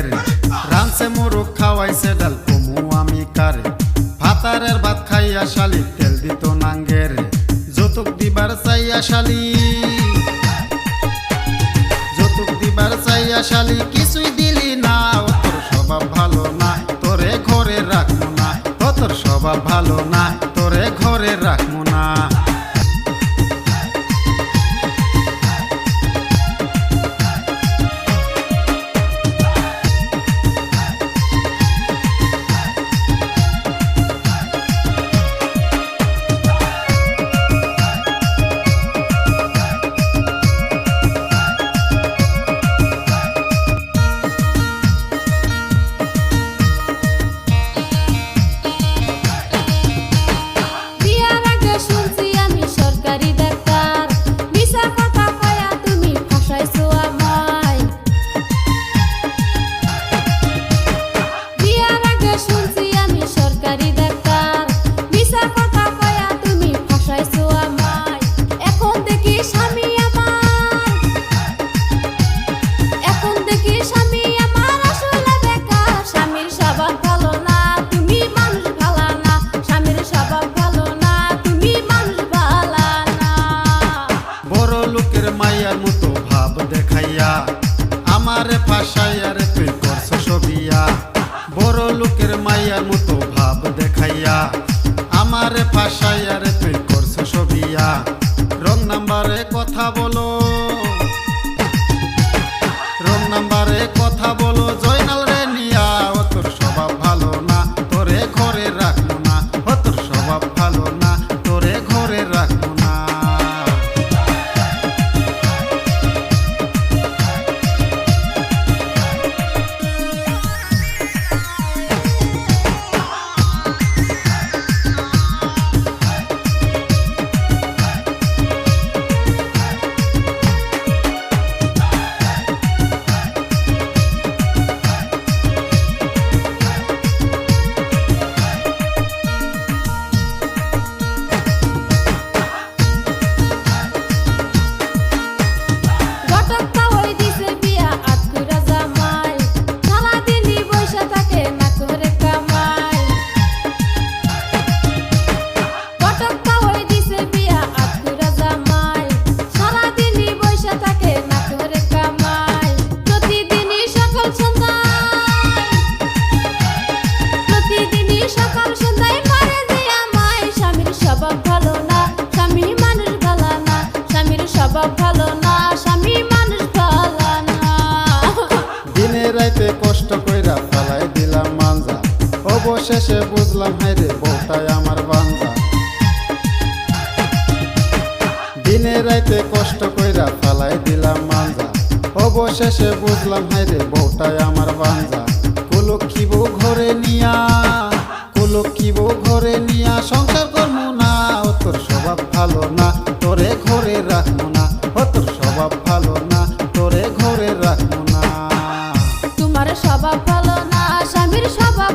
নাঙ্গের রানছে মুরুখ খাওয়াইছে ডাল, কমু আমি কারে? ভাতারের ভাত খাইয়া শালি, তেল দিত নাঙ্গের। যৌতুক দিবার চাইয়া শালি। যৌতুক দিবার চাইয়া শালি, কিছুই দিলি না। তোর স্বভাব ভালো না তোরে ঘরে রাখব না তোর স্বভাব ভালো না তোরে ঘরে রাখব না। মাইয়ার মতো ভাব দেখাইয়া আমার ফাঁসাইয়া রে তুই করছ সবিয়া। বড় লোকের মাইয়ার মতো অবশেষে বুঝলাম হাইরে বউটাই আমার বাঞ্জা দিনে রাইতে কষ্ট কইরা ফেলাই দিলাম মাঞ্জা। অবশেষে বুঝলাম হাইরে বউটাই আমার বাঞ্জা কুলক্ষী বউ ঘরে নিয়া কুলক্ষী বউ ঘরে নিয়া সংসার করব না, ও তোর স্বভাব ভালো না, তোরে ঘরে রাখব না। ও তোর স্বভাব ভালো না, তোরে ঘরে রাখব না। তোমার স্বভাব ভালো না, স্বামীর স্বভাব